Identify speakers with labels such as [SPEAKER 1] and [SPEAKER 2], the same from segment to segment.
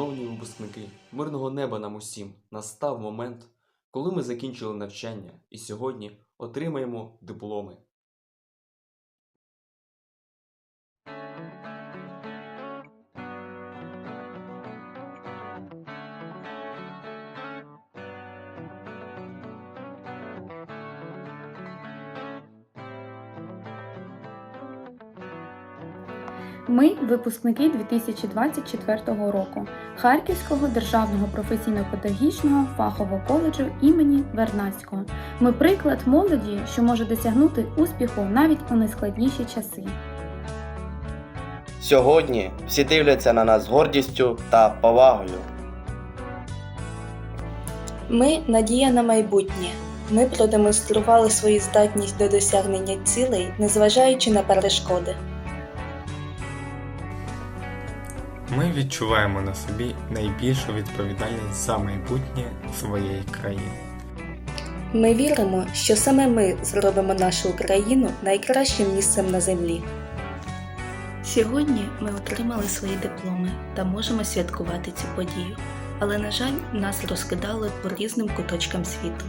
[SPEAKER 1] Шановні випускники, мирного неба нам усім настав момент, коли ми закінчили навчання і сьогодні отримаємо дипломи.
[SPEAKER 2] Ми випускники 2024 року Харківського державного професійно-педагогічного фахового коледжу імені Вернадського. Ми приклад молоді, що може досягнути успіху навіть у найскладніші часи.
[SPEAKER 3] Сьогодні всі дивляться на нас з гордістю та повагою.
[SPEAKER 4] Ми надія на майбутнє. Ми продемонстрували свою здатність до досягнення цілей, незважаючи на перешкоди.
[SPEAKER 5] Ми відчуваємо на собі найбільшу відповідальність за майбутнє своєї країни.
[SPEAKER 4] Ми віримо, що саме ми зробимо нашу Україну найкращим місцем на землі. Сьогодні ми отримали свої дипломи та можемо святкувати цю подію. Але, на жаль, нас розкидали по різним куточкам світу.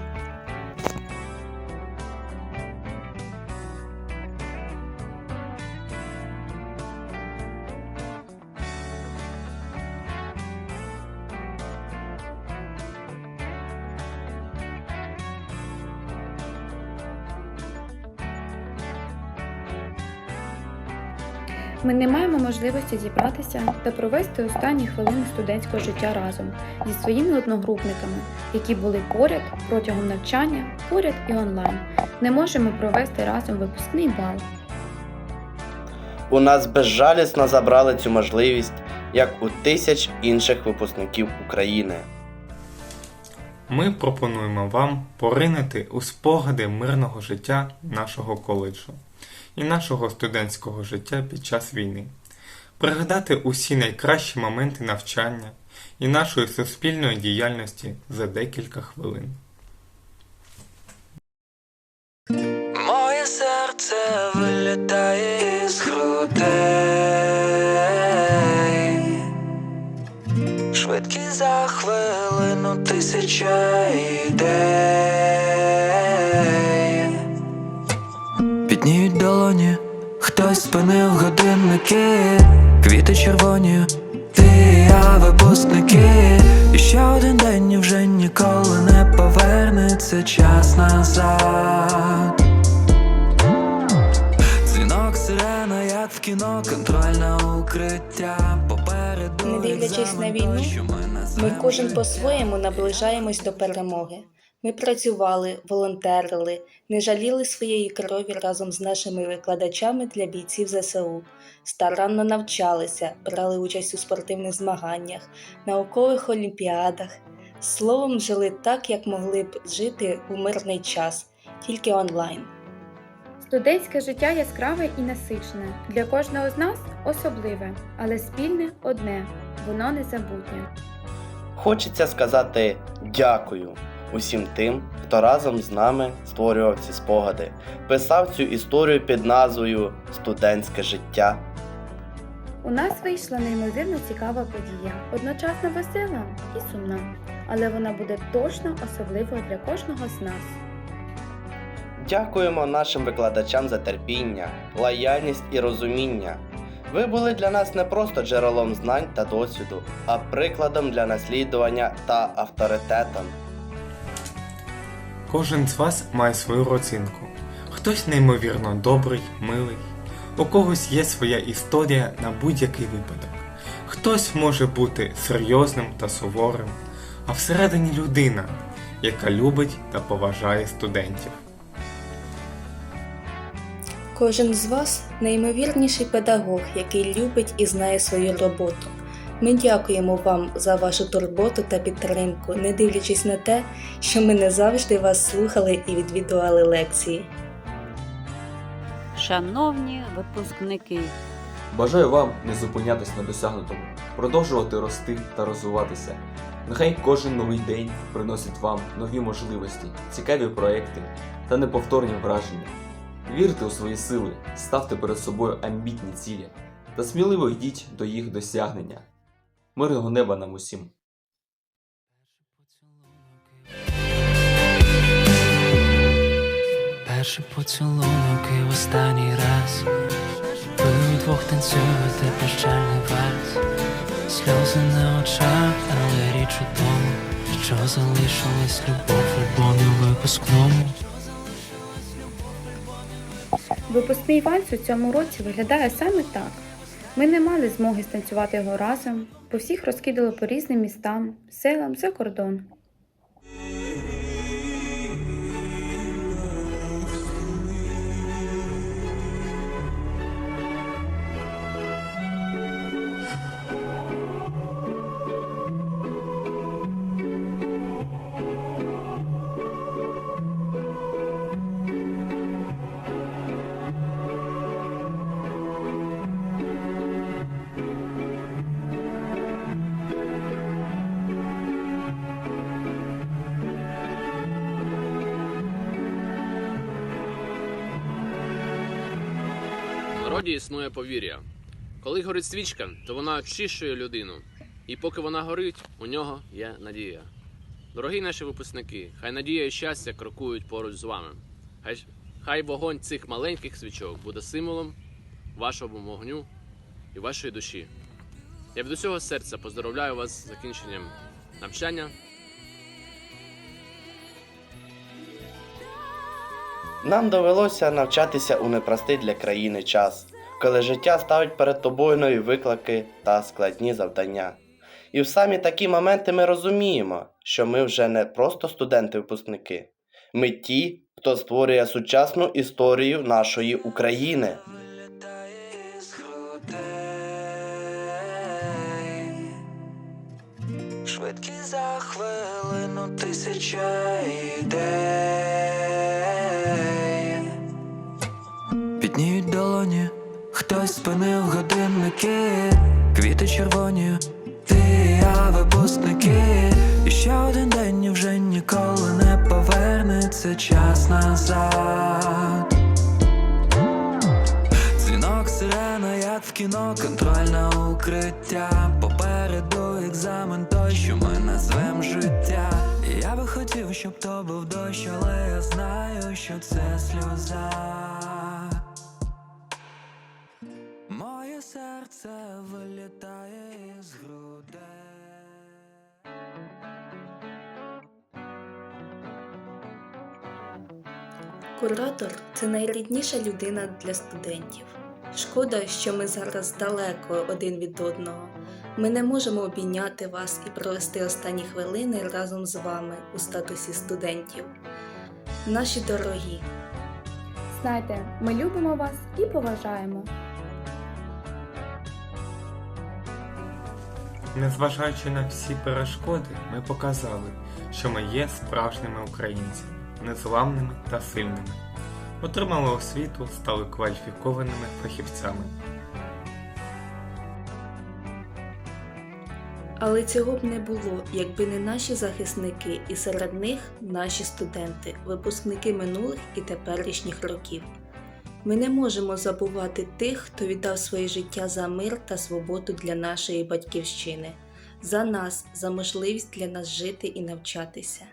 [SPEAKER 2] Ми не маємо можливості зібратися та провести останні хвилини студентського життя разом зі своїми одногрупниками, які були поряд протягом навчання, поряд і онлайн. Не можемо провести разом випускний бал.
[SPEAKER 3] У нас безжалісно забрали цю можливість, як у тисяч інших випускників України.
[SPEAKER 5] Ми пропонуємо вам поринути у спогади мирного життя нашого коледжу і нашого студентського життя під час війни, пригадати усі найкращі моменти навчання і нашої суспільної діяльності за декілька хвилин.
[SPEAKER 6] Моє серце вилітає із грудей. Швидкість за хвилину тисяча ідей хтось спинив годинники, квіти червоні, ти і я випускники, і ще один день і вже ніколи не повернеться час назад. Дзвінок сирена, як в кіно, контрольне укриття попереду.
[SPEAKER 4] Не дивлячись на війну,
[SPEAKER 6] ми
[SPEAKER 4] кожен по-своєму наближаємось до перемоги. Ми працювали, волонтерили, не жаліли своєї крові разом з нашими викладачами для бійців ЗСУ, старанно навчалися, брали участь у спортивних змаганнях, наукових олімпіадах. Словом, жили так, як могли б жити у мирний час, тільки онлайн.
[SPEAKER 2] Студентське життя яскраве і насичне. Для кожного з нас особливе, але спільне одне воно незабутнє.
[SPEAKER 3] Хочеться сказати дякую усім тим, хто разом з нами створював ці спогади, писав цю історію під назвою Студентське життя.
[SPEAKER 2] У нас вийшла неймовірно цікава подія, одночасно весела і сумна, але вона буде точно особливою для кожного з нас.
[SPEAKER 3] Дякуємо нашим викладачам за терпіння, лояльність і розуміння. Ви були для нас не просто джерелом знань та досвіду, а прикладом для наслідування та авторитетом.
[SPEAKER 5] Кожен з вас має свою родзинку. Хтось неймовірно добрий, милий, у когось є своя історія на будь-який випадок. Хтось може бути серйозним та суворим, а всередині людина, яка любить та поважає студентів.
[SPEAKER 4] Кожен з вас неймовірніший педагог, який любить і знає свою роботу. Ми дякуємо вам за вашу турботу та підтримку, не дивлячись на те, що ми не завжди вас слухали і відвідували лекції.
[SPEAKER 7] Шановні випускники,
[SPEAKER 1] Бажаю вам не зупинятись на досягнутому, продовжувати рости та розвиватися. Нехай кожен новий день приносить вам нові можливості, цікаві проекти та неповторні враження. Вірте у свої сили, ставте перед собою амбітні цілі та сміливо йдіть до їх досягнення. Мирного неба нам усім!
[SPEAKER 6] Перший поцілунок і в останній раз Ви вдвох танцюєте прощальний вальс Сльози на очах, але річ у тому Що залишилась любов в альбомі випускному
[SPEAKER 2] Випускний вальс у цьому році виглядає саме так. Ми не мали змоги станцювати його разом, бо всіх розкидало по різним містам, селам за кордон.
[SPEAKER 8] В народі існує повір'я. Коли горить свічка, то вона очищує людину. І поки вона горить, у нього є надія. Дорогі наші випускники, хай надія і щастя крокують поруч з вами. Хай, хай вогонь цих маленьких свічок буде символом вашого вогню і вашої душі. Я від усього серця поздоровляю вас з закінченням навчання
[SPEAKER 3] Нам довелося навчатися у непростий для країни час, коли життя ставить перед тобою нові виклики та складні завдання. І в самі такі моменти ми розуміємо, що ми вже не просто студенти-випускники, ми ті, хто створює сучасну історію нашої України.
[SPEAKER 6] Швидкість за хвилину тисяча ідей Підніють долоні, хтось спинив годинники, квіти червоні, ти і я випускники. І ще один день і вже ніколи не повернеться час назад. Дзвінок сирена, як в кіно, контрольне укриття. Попереду екзамен той, що ми назвем життя. Я би хотів, щоб то був дощ, але я знаю, що це сльоза. Моє серце вилітає із грудей.
[SPEAKER 4] Куратор це найрідніша людина для студентів. Шкода, що ми зараз далеко один від одного. Ми не можемо обійняти вас і провести останні хвилини разом з вами у статусі студентів. Наші дорогі,
[SPEAKER 2] Знайте, ми любимо вас і поважаємо.
[SPEAKER 5] Незважаючи на всі перешкоди, ми показали, що ми є справжніми українцями, незламними та сильними. Отримали освіту, стали кваліфікованими фахівцями.
[SPEAKER 4] але цього б не було, якби не наші захисники, і серед них наші студенти, випускники минулих і теперішніх років. Ми не можемо забувати тих, хто віддав своє життя за мир та свободу для нашої батьківщини, за нас, за можливість для нас жити і навчатися.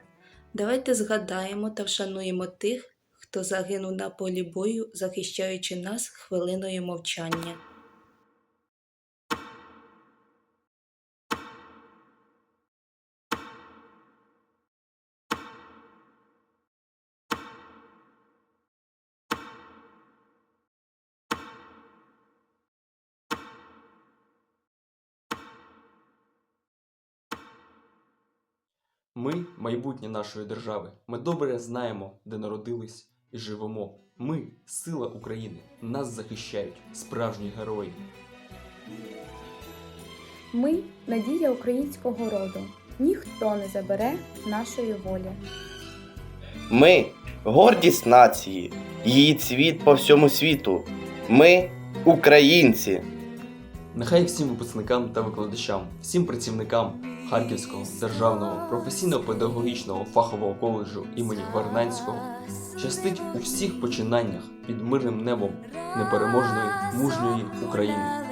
[SPEAKER 4] Давайте згадаємо та вшануємо тих, хто загинув на полі бою, захищаючи нас хвилиною мовчання.
[SPEAKER 1] Ми майбутнє нашої держави. Ми добре знаємо, де народились і живемо. Ми сила України. Нас захищають справжні герої.
[SPEAKER 2] Ми надія українського роду. Ніхто не забере нашої волі.
[SPEAKER 3] Ми гордість нації, її цвіт по всьому світу. Ми українці.
[SPEAKER 1] Нехай всім випускникам та викладачам, всім працівникам Харківського державного професійно-педагогічного фахового коледжу імені Вернанського щастить у всіх починаннях під мирним небом непереможної мужньої України.